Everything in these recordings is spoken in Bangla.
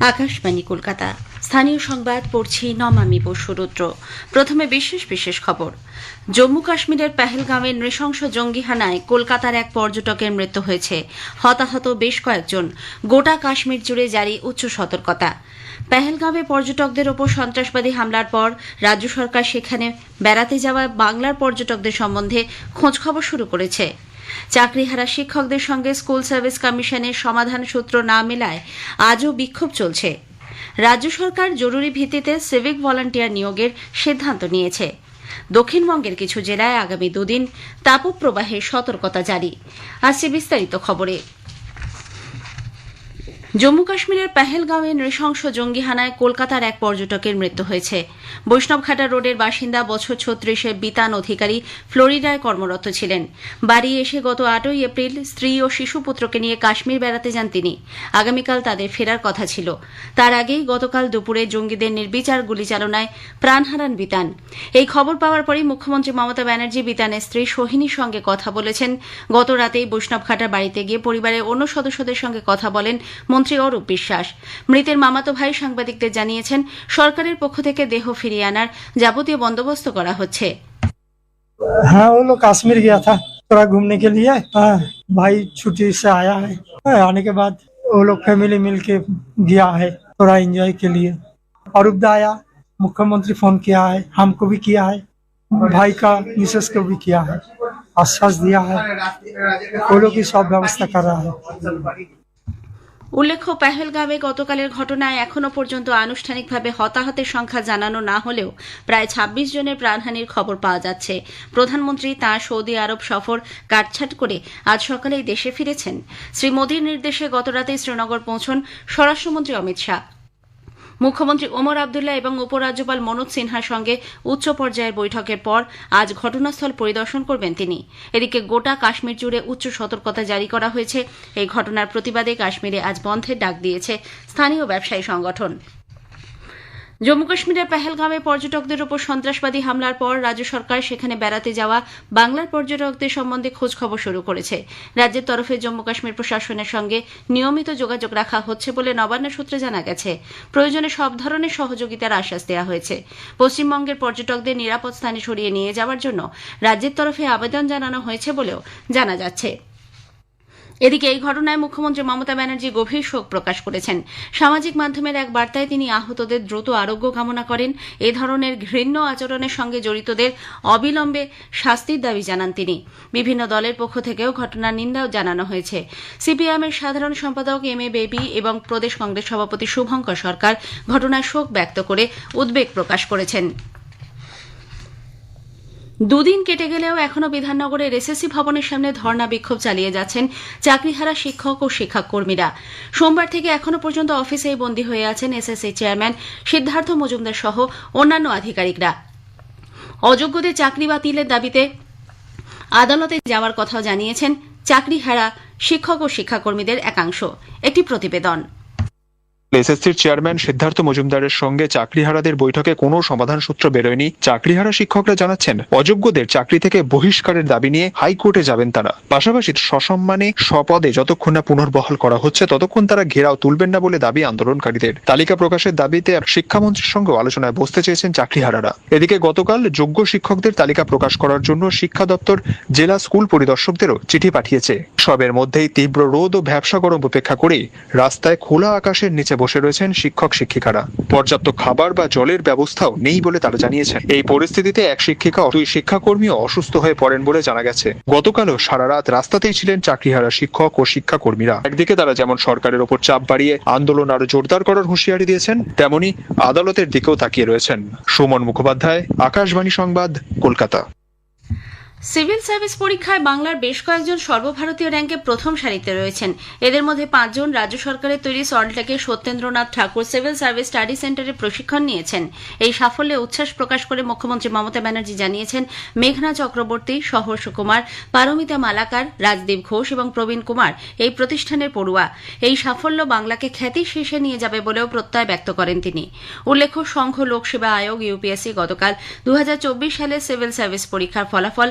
আকাশবাণী, কলকাতা। স্থানীয় সংবাদ পড়ছি নমামি বসুরুদ্র প্রথমে বিশেষ বিশেষ খবর। জম্মু কাশ্মীরের পেহেলগাঁওয়ে নৃশংস জঙ্গি হানায় কলকাতার এক পর্যটকের মৃত্যু হয়েছে। হতাহত বেশ কয়েকজন। গোটা কাশ্মীর জুড়ে জারি উচ্চ সতর্কতা। পেহেলগাঁওয়ে পর্যটকদের ওপর সন্ত্রাসবাদী হামলার পর রাজ্য সরকার সেখানে বেড়াতে যাওয়া বাংলার পর্যটকদের সম্বন্ধে খোঁজখবর শুরু করেছে। চাকরিহারা শিক্ষকদের সঙ্গে স্কুল সার্ভিস কমিশনের সমাধান সূত্র না মেলায় আজও বিক্ষোভ চলছে। রাজ্য সরকার জরুরি ভিত্তিতে সিভিক ভলান্টিয়ার নিয়োগের সিদ্ধান্ত নিয়েছে। দক্ষিণবঙ্গের কিছু জেলায় আগামী দুদিন তাপপ্রবাহের সতর্কতা জারি। আসছে বিস্তারিত খবরে। জম্মু কাশ্মীরের পেহেলগাঁওয়ে নৃশংস জঙ্গি হানায় কলকাতার এক পর্যটকের মৃত্যু হয়েছে। বৈষ্ণবঘাটা রোডের বাসিন্দা বছর ছত্রিশের বিতান অধিকারী ফ্লোরিডায় কর্মরত ছিলেন। বাড়ি এসে গত আটই এপ্রিল স্ত্রী ও শিশুপুত্রকে নিয়ে কাশ্মীর বেড়াতে যান তিনি। আগামীকাল তাদের ফেরার কথা ছিল। তার আগেই গতকাল দুপুরে জঙ্গিদের নির্বিচার গুলিচালনায় প্রাণ হারান বিতান। এই খবর পাওয়ার পরই মুখ্যমন্ত্রী মমতা ব্যানার্জি বিতানের স্ত্রী সোহিনীর সঙ্গে কথা বলেছেন। গত রাতেই বৈষ্ণবঘাটার বাড়িতে গিয়ে পরিবারের অন্য সদস্যদের সঙ্গে কথা বলেন মন্ত্রী অরূপ বিশ্বাস মৃতের মামাতো ভাই সাংবাদিকদের জানিয়েছেন সরকারের পক্ষ থেকে দেহ ফিরিয়ে আনার যাবতীয় বন্দোবস্ত করা হচ্ছে हाँ वो लोग कश्मीर गया था थोड़ा घूमने के लिए हाँ, भाई छुट्टी से आया है हाँ, आने के बाद वो लोग फैमिली मिल के गया है थोड़ा एंजॉय के लिए अरूप आया मुख्यमंत्री फोन किया है हमको भी किया है भाई का मिसेस को भी किया है आश्वास दिया है वो लोग की सब व्यवस्था कर रहा है উল্লেখ্য, পেহেলগামে গতকালের ঘটনায় এখনও পর্যন্ত আনুষ্ঠানিকভাবে হতাহতের সংখ্যা জানানো না হলেও প্রায় ২৬ জনের প্রাণহানির খবর পাওয়া যাচ্ছে। প্রধানমন্ত্রী তাঁর সৌদি আরব সফর কাটছাট করে আজ সকালেই দেশে ফিরেছেন। শ্রী মোদীর নির্দেশে গতরাতে শ্রীনগর পৌঁছন স্বরাষ্ট্রমন্ত্রী অমিত শাহ। মুখ্যমন্ত্রী ওমর আবদুল্লাহ এবং উপরাজ্যপাল মনোজ সিনহার সঙ্গে উচ্চ পর্যায়ের বৈঠকের পর আজ ঘটনাস্থল পরিদর্শন করবেন তিনি। এদিকে গোটা কাশ্মীর জুড়ে উচ্চ সতর্কতা জারি করা হয়েছে। এই ঘটনার প্রতিবাদে কাশ্মীরে আজ বন্ধের ডাক দিয়েছে স্থানীয় ব্যবসায়ী সংগঠন। জম্মু কাশ্মীরের পেহেলগাঁওয়ে পর্যটকদের উপর সন্ত্রাসবাদী হামলার পর রাজ্য সরকার সেখানে বেড়াতে যাওয়া বাংলার পর্যটকদের সম্বন্ধে খোঁজ খবর শুরু করেছে। রাজ্যের তরফে জম্মু কাশ্মীর প্রশাসনের সঙ্গে নিয়মিত যোগাযোগ রাখা হচ্ছে বলে নবান্ন সূত্রে জানা গেছে। প্রয়োজনে সব ধরনের সহযোগিতার আশ্বাস দেওয়া হয়েছে। পশ্চিমবঙ্গের পর্যটকদের নিরাপদ স্থানে সরিয়ে নিয়ে যাওয়ার জন্য রাজ্যের তরফে আবেদন জানানো হয়েছে বলেও জানা যাচ্ছে। এদিকে এই ঘটনায় মুখ্যমন্ত্রী মমতা ব্যানার্জি গভীর শোক প্রকাশ করেছেন। সামাজিক মাধ্যমের এক বার্তায় তিনি আহতদের দ্রুত আরোগ্য কামনা করেন। এ ধরনের ঘৃণ্য আচরণের সঙ্গে জড়িতদের অবিলম্বে শাস্তির দাবি জানান তিনি। বিভিন্ন দলের পক্ষ থেকেও ঘটনার নিন্দাও জানানো হয়েছে। সিপিআইএমের সাধারণ সম্পাদক এম এ বেবি এবং প্রদেশ কংগ্রেস সভাপতি শুভঙ্কর সরকার ঘটনায় শোক ব্যক্ত করে উদ্বেগ প্রকাশ করেছেন। দুদিন কেটে গেলেও এখনও বিধাননগরের এসএসসি ভবনের সামনে ধর্ণা বিক্ষোভ চালিয়ে যাচ্ছেন চাকরিহারা শিক্ষক ও শিক্ষাকর্মীরা। সোমবার থেকে এখনও পর্যন্ত অফিসেই বন্দী হয়ে আছেন এসএসসি চেয়ারম্যান সিদ্ধার্থ মজুমদার সহ অন্যান্য আধিকারিকরা। অযোগ্যদের চাকরি বাতিলের দাবিতে আদালতে যাওয়ার কথাও জানিয়েছেন চাকরিহারা শিক্ষক ও শিক্ষাকর্মীদের একাংশ। একটি প্রতিবেদন। এসএসসির চেয়ারম্যান সিদ্ধার্থ মজুমদারের সঙ্গে চাকরিহারাদের বৈঠকে কোনো সমাধান সূত্র বেরোয়নি। চাকরিহারা শিক্ষকরা জানাচ্ছেন, অযোগ্যদের চাকরি থেকে বহিষ্কারের দাবি নিয়ে হাইকোর্টে যাবেন তারা। পাশাপাশি সসম্মানে স্বপদে যতক্ষণ না পুনর্বহাল করা হচ্ছে, ততক্ষণ তারা ঘেরাও তুলবেন না বলে দাবি আন্দোলনকারীদের। তালিকা প্রকাশের দাবিতে শিক্ষামন্ত্রীর সঙ্গে আলোচনায় বসতে চেয়েছেন চাকরিহারারা। এদিকে গতকাল যোগ্য শিক্ষকদের তালিকা প্রকাশ করার জন্য শিক্ষা দপ্তর, জেলা স্কুল পরিদর্শকদেরও চিঠি পাঠিয়েছে। সবের মধ্যেই তীব্র রোদ ও ব্যবসা গরম উপেক্ষা করে রাস্তায় খোলা আকাশের নিচে বসে রয়েছেন শিক্ষক শিক্ষিকারা। পর্যাপ্ত খাবার বা জলের ব্যবস্থাও নেই বলে তারা জানিয়েছেন। এই পরিস্থিতিতে এক শিক্ষিকা দুই শিক্ষাকর্মীও অসুস্থ হয়ে পড়েন বলে জানা গেছে। গতকালও সারা রাত রাস্তাতেই ছিলেন চাকরিহারা শিক্ষক ও শিক্ষাকর্মীরা। একদিকে তারা যেমন সরকারের ওপর চাপ বাড়িয়ে আন্দোলন আরও জোরদার করার হুঁশিয়ারি দিয়েছেন, তেমনি আদালতের দিকেও তাকিয়ে রয়েছেন। সুমন মুখোপাধ্যায়, আকাশবাণী সংবাদ, কলকাতা। সিভিল সার্ভিস পরীক্ষায় বাংলার বেশ কয়েকজন সর্বভারতীয় র্যাঙ্কে প্রথম সারিতে রয়েছেন। এদের মধ্যে পাঁচজন রাজ্য সরকারের তৈরি সল্টলেকের Satyendranath Tagore civil service study সেন্টারে প্রশিক্ষণ নিয়েছেন। এই সাফল্যে উচ্ছ্বাস প্রকাশ করে মুখ্যমন্ত্রী মমতা ব্যানার্জি জানিয়েছেন, মেঘনা চক্রবর্তী, সহর্ষ কুমার, পারমিতা মালাকার, রাজদীপ ঘোষ এবং প্রবীণ কুমার এই প্রতিষ্ঠানের পড়ুয়া। এই সাফল্য বাংলাকে খ্যাতি শীর্ষে নিয়ে যাবে বলেও প্রত্যয় ব্যক্ত করেন তিনি। উল্লেখ্য, সংঘ লোকসেবা আয়োগ, ইউপিএসসি, গতকাল দু সালে সিভিল সার্ভিস পরীক্ষার ফলাফল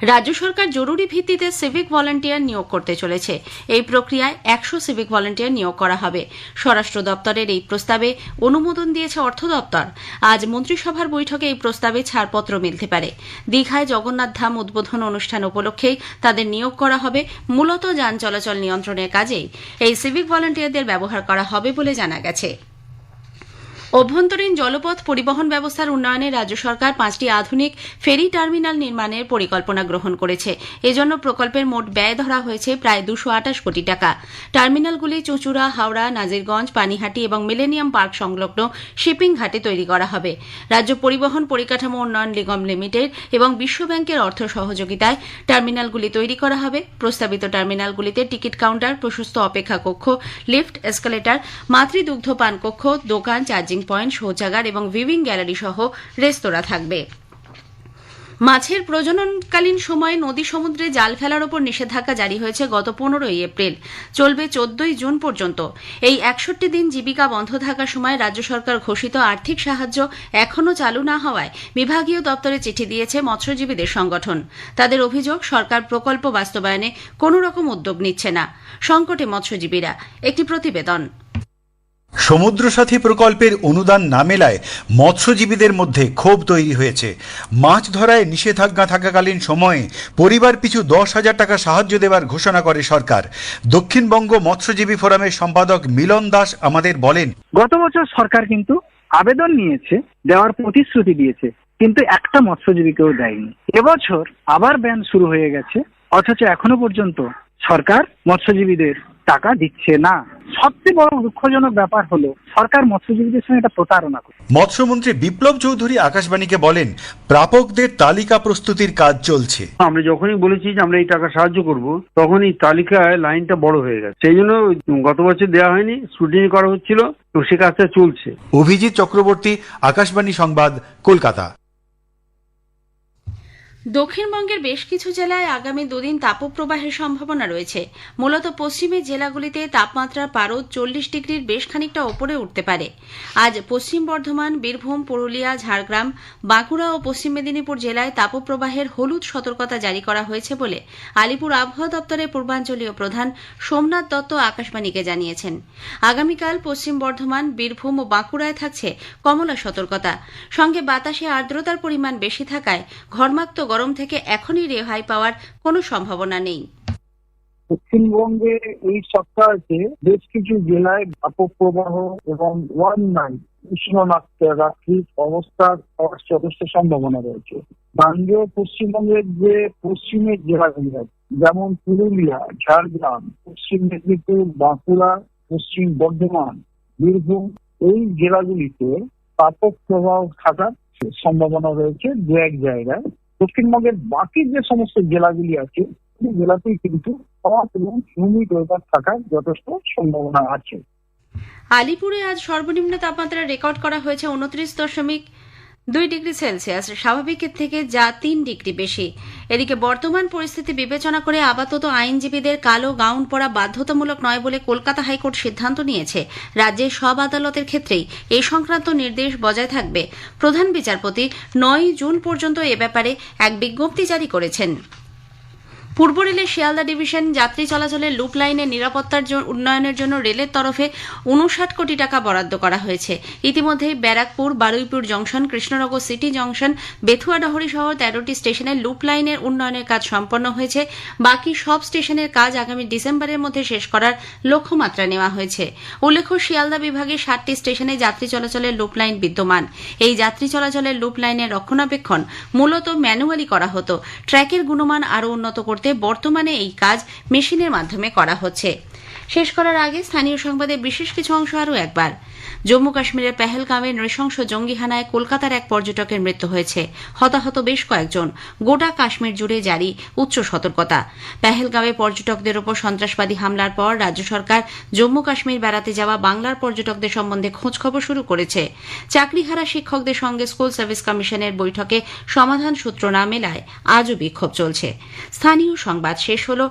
রাজ্য সরকার জরুরি ভিত্তিতে সিভিক ভলান্টিয়ার নিয়োগ করতে চলেছে। এই প্রক্রিয়ায় একশো সিভিক ভলান্টিয়ার নিয়োগ করা হবে। স্বরাষ্ট্র দপ্তরের এই প্রস্তাবে অনুমোদন দিয়েছে অর্থ দপ্তর। আজ মন্ত্রিসভার বৈঠকে এই প্রস্তাবে ছাড়পত্র মিলতে পারে। দীঘায় জগন্নাথ ধাম উদ্বোধন অনুষ্ঠান উপলক্ষেই তাদের নিয়োগ করা হবে, মূলত যান চলাচল নিয়ন্ত্রণের কাজেই। এই সিভিক ভলান্টিয়ারদের ব্যবহার করা হবে বলে জানা গেছে। অভ্যন্তরীণ জলপথ পরিবহন ব্যবস্থার উন্নয়নে রাজ্য সরকার পাঁচটি আধুনিক ফেরি টার্মিনাল নির্মাণের পরিকল্পনা গ্রহণ করেছে। এজন্য প্রকল্পের মোট ব্যয় ধরা হয়েছে প্রায় দুশো আঠাশ কোটি টাকা। টার্মিনালগুলি চুঁচুড়া, হাওড়া, নাজিরগঞ্জ, পানিহাটি এবং মিলেনিয়াম পার্ক সংলগ্ন শিপিং ঘাটে তৈরি করা হবে। রাজ্য পরিবহন পরিকাঠামো উন্নয়ন নিগম লিমিটেড এবং বিশ্বব্যাংকের অর্থ সহযোগিতায় টার্মিনালগুলি তৈরি করা হবে। প্রস্তাবিত টার্মিনালগুলিতে টিকিট কাউন্টার, প্রশস্ত অপেক্ষা কক্ষ, লিফট, এসকালেটর, মাতৃদুগ্ধ পান কক্ষ দোকান, চার্জিং পয়েন্ট, শৌচাগার এবং ভিভিং গ্যালারি সহ রেস্তোরাঁ থাকবে। মাছের প্রজননকালীন সময়ে নদী সমুদ্রে জাল ফেলার ওপর নিষেধাজ্ঞা জারি হয়েছে গত পনেরোই এপ্রিল। চলবে চোদ্দই জুন পর্যন্ত। এই একষট্টি দিন জীবিকা বন্ধ থাকার সময় রাজ্য সরকার ঘোষিত আর্থিক সাহায্য এখনও চালু না হওয়ায় বিভাগীয় দপ্তরে চিঠি দিয়েছে মৎস্যজীবীদের সংগঠন। তাদের অভিযোগ, সরকার প্রকল্প বাস্তবায়নে কোনো রকম উদ্যোগ নিচ্ছে না। সংকটে মৎস্যজীবীরা। একটি প্রতিবেদন। সমুদ্রসাথী প্রকল্পের অনুদান না মেলায় মৎস্যজীবীদের মধ্যে ক্ষোভ তৈরি হয়েছে। মাছ ধরায় নিষেধাজ্ঞা থাকাকালীন সময়ে পরিবার পিছু দশ হাজার টাকা সাহায্য দেওয়ার ঘোষণা করে সরকার। দক্ষিণবঙ্গ মৎস্যজীবী ফোরামের সম্পাদক মিলন দাস আমাদের বলেন, গত বছর সরকার কিন্তু আবেদন নিয়েছে, দেওয়ার প্রতিশ্রুতি দিয়েছে, কিন্তু একটা মৎস্যজীবীকেও দেয়নি। এবছর আবার ব্যান শুরু হয়ে গেছে, অথচ এখনও পর্যন্ত সরকার মৎস্যজীবীদের টাকা দিচ্ছে না। সবচেয়ে বড় দুঃখজনক ব্যাপার হলো সরকার মৎস্যজীবীদের সঙ্গে এটা প্রতারণা করে মৎস্যমন্ত্রী বিপ্লব চৌধুরী আকাশবাণীকে বলেন প্রাপকদের তালিকা প্রস্তুতির কাজ চলছে। আমরা যখনই বলেছি যে আমরা এই টাকা সাহায্য করব তখন এই তালিকায় লাইনটা বড় হয়ে গেছে। সেই জন্য গত বছর দেওয়া হয়নি স্ক্রুটিনি করা হচ্ছিল তো সে কাজটা চলছে। অভিজিৎ চক্রবর্তী আকাশবাণী সংবাদ কলকাতা। দক্ষিণবঙ্গের বেশ কিছু জেলায় আগামী দুদিন তাপপ্রবাহের সম্ভাবনা রয়েছে। মূলত পশ্চিমের জেলাগুলিতে তাপমাত্রার পারদ চল্লিশ ডিগ্রির বেশ খানিকটা ওপরে উঠতে পারে। আজ পশ্চিম বর্ধমান, বীরভূম, পুরুলিয়া, ঝাড়গ্রাম, বাঁকুড়া ও পশ্চিম মেদিনীপুর জেলায় তাপপ্রবাহের হলুদ সতর্কতা জারি করা হয়েছে বলে আলিপুর আবহাওয়া দপ্তরের পূর্বাঞ্চলীয় প্রধান সোমনাথ দত্ত আকাশবাণীকে জানিয়েছেন। আগামীকাল পশ্চিম বর্ধমান, বীরভূম ও বাঁকুড়ায় থাকছে কমলা সতর্কতা। সঙ্গে বাতাসে আর্দ্রতার পরিমাণ বেশি থাকায় ঘর্মাক্ত গরম থেকে এখনই রেহাই পাওয়ার কোনো সম্ভাবনা নেই। দক্ষিণবঙ্গে এই সপ্তাহে বেশ কিছু জেলায় ব্যাপক প্রবাহ এবং ওয়ান নাইট উষ্ণরাত্রির অবস্থা হওয়ার যথেষ্ট সম্ভাবনা রয়েছে। গাঙ্গেয় পশ্চিমবঙ্গের যে পশ্চিমের জেলাগুলি আছে, যেমন পুরুলিয়া, ঝাড়গ্রাম, পশ্চিম মেদিনীপুর, বাঁকুড়া, পশ্চিম বর্ধমান, বীরভূম, এই জেলাগুলিতে ব্যাপক প্রবাহ থাকার সম্ভাবনা রয়েছে দু এক জায়গায়। দক্ষিণবঙ্গের বাকি যে সমস্ত জেলাগুলি আছে সেই জেলাতেই কিন্তু হট এবং হিউমিড ওয়েদার থাকার যথেষ্ট সম্ভাবনা আছে। আলিপুরে আজ সর্বনিম্ন তাপমাত্রা রেকর্ড করা হয়েছে উনত্রিশ দশমিক দুই ডিগ্রি সেলসিয়াস স্বাভাবিকের থেকে যা তিন ডিগ্রি বেশি। এদিকে বর্তমান পরিস্থিতি বিবেচনা করে আপাতত আইনজীবীদের কালো গাউন পরা বাধ্যতামূলক নয় বলে কলকাতা হাইকোর্ট সিদ্ধান্ত নিয়েছে। রাজ্যের সব আদালতের ক্ষেত্রেই এ সংক্রান্ত নির্দেশ বজায় থাকবে। প্রধান বিচারপতি নয় জুন পর্যন্ত এ ব্যাপারে এক বিজ্ঞপ্তি জারি করেছেন। পূর্ব রেলের শিয়ালদা ডিভিশন যাত্রী চলাচলের লুপ লাইনের নিরাপত্তার উন্নয়নের জন্য রেলের তরফে উনষাট কোটি টাকা বরাদ্দ করা হয়েছে। ইতিমধ্যেই Barrackpore, Baruipur junction, Krishnanagar city junction Bethuadahari সহ তেরোটি স্টেশনের লুপ লাইনের উন্নয়নের কাজ সম্পন্ন হয়েছে। বাকি সব স্টেশনের কাজ আগামী ডিসেম্বরের মধ্যে শেষ করার লক্ষ্যমাত্রা নেওয়া হয়েছে। উল্লেখ্য, শিয়ালদা বিভাগে ষাটটি স্টেশনে যাত্রী চলাচলের লুপ লাইন বিদ্যমান। এই যাত্রী চলাচলের লুপ লাইনের রক্ষণাবেক্ষণ মূলত ম্যানুয়ালি করা হতো। ট্র্যাকের গুণমান আরও উন্নত করতে বর্তমানে এই কাজ মেশিনের মাধ্যমে করা হচ্ছে। শেষ করার আগে স্থানীয় সংবাদের বিশেষ কিছু অংশ আরও একবার। জম্মু কাশ্মীরের পেহেলগামে নৃশংস জঙ্গি হানায় কলকাতার এক পর্যটকের মৃত্যু হয়েছে। হতাহত বেশ কয়েকজন। গোটা কাশ্মীর জুড়ে জারি উচ্চ সতর্কতা। পেহেলগামে পর্যটকদের ওপর সন্ত্রাসবাদী হামলার পর রাজ্য সরকার জম্মু কাশ্মীর বেড়াতে যাওয়া বাংলার পর্যটকদের সম্বন্ধে খোঁজখবর শুরু করেছে। চাকরিহারা শিক্ষকদের সঙ্গে স্কুল সার্ভিস কমিশনের বৈঠকে সমাধান সূত্র না মেলায় আজও বিক্ষোভ চলছে। স্থানীয় সংবাদ শেষ হল।